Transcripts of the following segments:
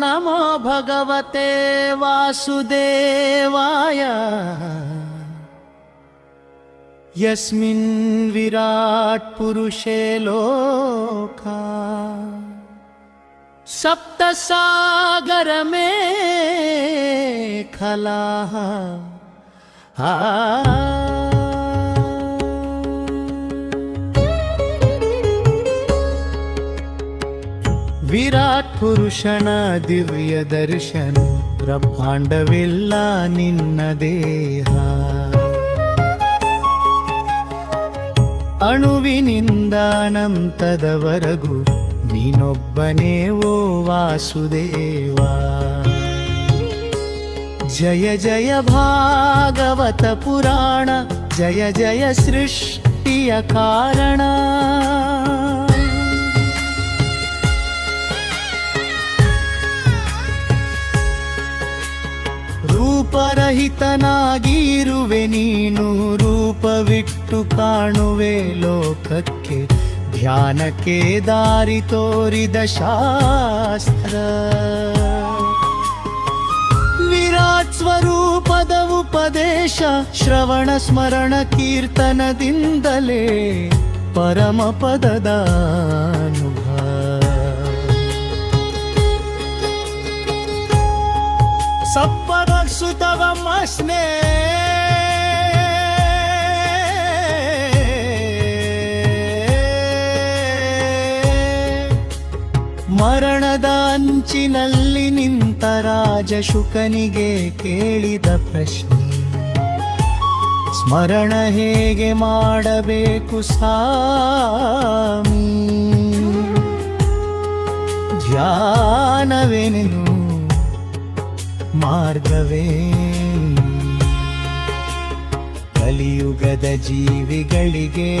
नमो भगवते वासुदेवाय यस्मिन् विराट्पुरुषे लोका लोका सप्तसागरमे खलाः आ ವಿರಾಟ್ ಪುರುಷನ ದಿವ್ಯ ದರ್ಶನ ಬ್ರಹ್ಮಾಂಡವಿಲ್ಲ ನಿನ್ನ ದೇಹ ಅಣುವಿನಿಂದ ಅನಂತದವರೆಗೂ ನೀನೊಬ್ಬನೇ ಓ ವಾಸುದೇವ. ಜಯ ಜಯ ಭಾಗವತ ಪುರಾಣ, ಜಯ ಜಯ ಸೃಷ್ಟಿಯ ಕಾರಣ. ರೂಪರಹಿತನಾಗಿರುವೆ ನೀನು, ರೂಪವಿಟ್ಟು ಕಾಣುವೆ ಲೋಕಕ್ಕೆ. ಧ್ಯಾನಕ್ಕೆ ದಾರಿ ತೋರಿದ ಶಾಸ್ತ್ರ. ವಿರಾಟ್ ಸ್ವರೂಪದ ಉಪದೇಶ ಶ್ರವಣ ಸ್ಮರಣ ಕೀರ್ತನದಿಂದಲೇ ಪರಮ ಪದದ ಅನುಭವ ಮರಣದ ಅಂಚಿನಲ್ಲಿ ನಿಂತ ರಾಜ ಶುಕನಿಗೆ ಕೇಳಿದ ಪ್ರಶ್ನೆ, ಸ್ಮರಣ ಹೇಗೆ ಮಾಡಬೇಕು ಸಾಮಿ ಧ್ಯಾನವೇನೆನು ಮಾರ್ಗವೇ? ಕಲಿಯುಗದ ಜೀವಿಗಳಿಗೆ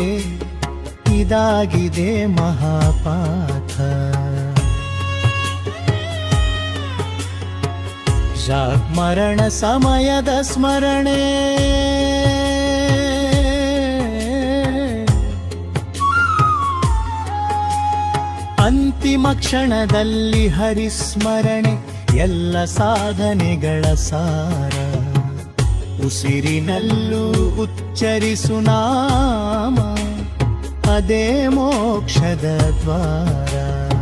ಇದಾಗಿದೆ ಮಹಾಪಾಠ ಮರಣ ಸಮಯದ ಸ್ಮರಣೆ. ಅಂತಿಮ ಕ್ಷಣದಲ್ಲಿ ಹರಿಸ್ಮರಣೆ, ಎಲ್ಲ ಸಾಧನೆಗಳ ಸಾರ. ಉಸಿರಿನಲ್ಲೂ ಉಚ್ಚರಿಸು ನಾಮ, ಅದೇ ಮೋಕ್ಷದ ದ್ವಾರ.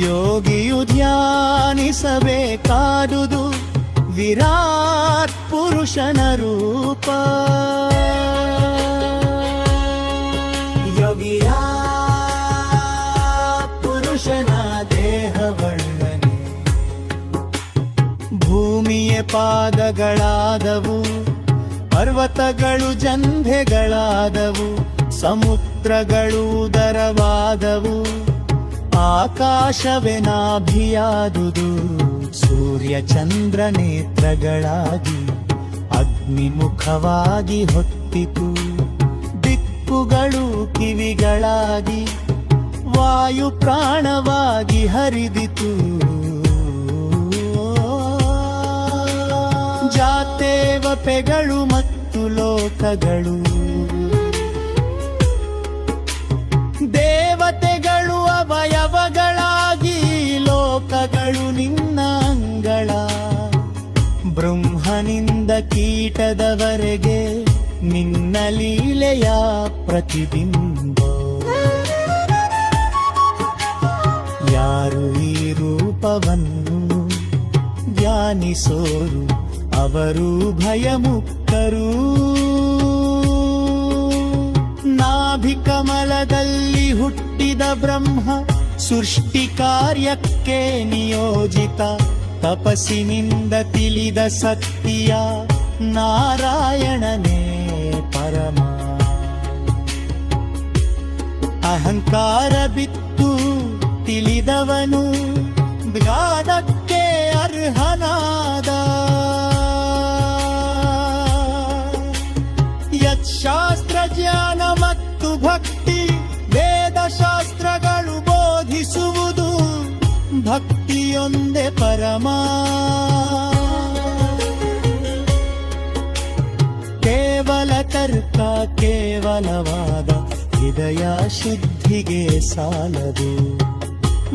ಯೋಗಿಯು ಧ್ಯಾನಿಸಬೇಕಾದುದು ವಿರಾಟ್ ಪುರುಷನ ರೂಪ. ಯೋಗಿಯ ಪುರುಷನ ದೇಹವಳ್ಳನೆ ಭೂಮಿಯ ಪಾದಗಳಾದವು ಪರ್ವತಗಳು ಜಂಧೆಗಳಾದವು ಸಮುದ್ರಗಳು ಉದರವಾದವು. ಆಕಾಶವೇ ನಾಭಿಯಾದುದು, ಸೂರ್ಯ ಚಂದ್ರ ನೇತ್ರಗಳಾಗಿ ಅಗ್ನಿಮುಖವಾಗಿ ಹೊತ್ತಿತು, ದಿಕ್ಕುಗಳು ಕಿವಿಗಳಾಗಿ ವಾಯು ಪ್ರಾಣವಾಗಿ ಹರಿದಿತು. ಜಾತೇವಪೆಗಳು ಮತ್ತು ಲೋಕಗಳು ಕೀಟದವರೆಗೆ ನಿನ್ನ ಲೀಲೆಯ ಪ್ರತಿಬಿಂಬ. ಯಾರು ಈ ರೂಪವನ್ನು ಧ್ಯಾನಿಸೋರು, ಅವರು ಭಯಮುಕ್ತರು. ನಾಭಿಕಮಲದಲ್ಲಿ ಹುಟ್ಟಿದ ಬ್ರಹ್ಮ ಸೃಷ್ಟಿ ಕಾರ್ಯಕ್ಕೆ ನಿಯೋಜಿತ, ತಪಸ್ಸಿನಿಂದ ತಿಳಿದ ಸತ್ಯ. ನಾರಾಯಣನೇ ಪರಮ. ಅಹಂಕಾರ ಬಿತ್ತು ತಿಳಿದವನು ಜ್ಞಾನಕ್ಕೆ ಅರ್ಹನಾದ. ಯತ್ಶಾಸ್ತ್ರ ಜ್ಞಾನ ಮತ್ತು ಭಕ್ತಿ ವೇದಶಾಸ್ತ್ರಗಳು ಬೋಧಿಸುವುದು ಭಕ್ತಿಯೊಂದೇ ಪರಮ. ಕೇವಲವಾದ ಹೃದಯ ಶುದ್ಧಿಗೆ ಸಾಲದು.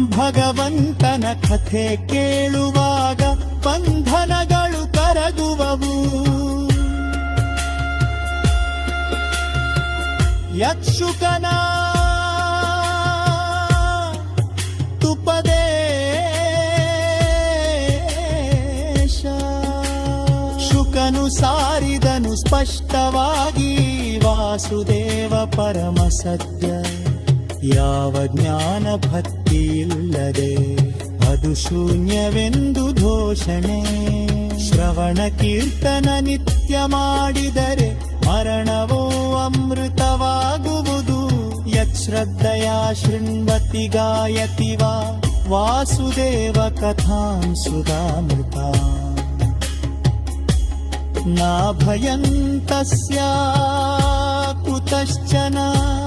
ಭಗವಂತನ ಕಥೆ ಕೇಳುವಾಗ ಬಂಧನಗಳು ಕರಗುವವು. ಯಕ್ಷುಕನ ತುಪದೇಶ. ಶುಕನು ಸಾರಿದನು ಸ್ಪಷ್ಟವಾಗಿ ವಾಸುದೇವ ಪರಮ ಸತ್ಯ. ಯಾವ ಜ್ಞಾನ ಭಕ್ತಿ ಇಲ್ಲದೆ ಅದು ಶೂನ್ಯವೆಂದು ಘೋಷಣೆ. ಶ್ರವಣ ಕೀರ್ತನ ನಿತ್ಯ ಮಾಡಿದರೆ ಮರಣವೋ ಅಮೃತವಾಗುವುದು. ಯಶ್ರದ್ಧಯ ಶೃಣ್ವತಿ ಗಾಯತಿ ವಾ. ವಾಸುದೇವ ಕಥಾಂ ಸುಧಾಮೃತ न भयं तस्या कुतश्चन आ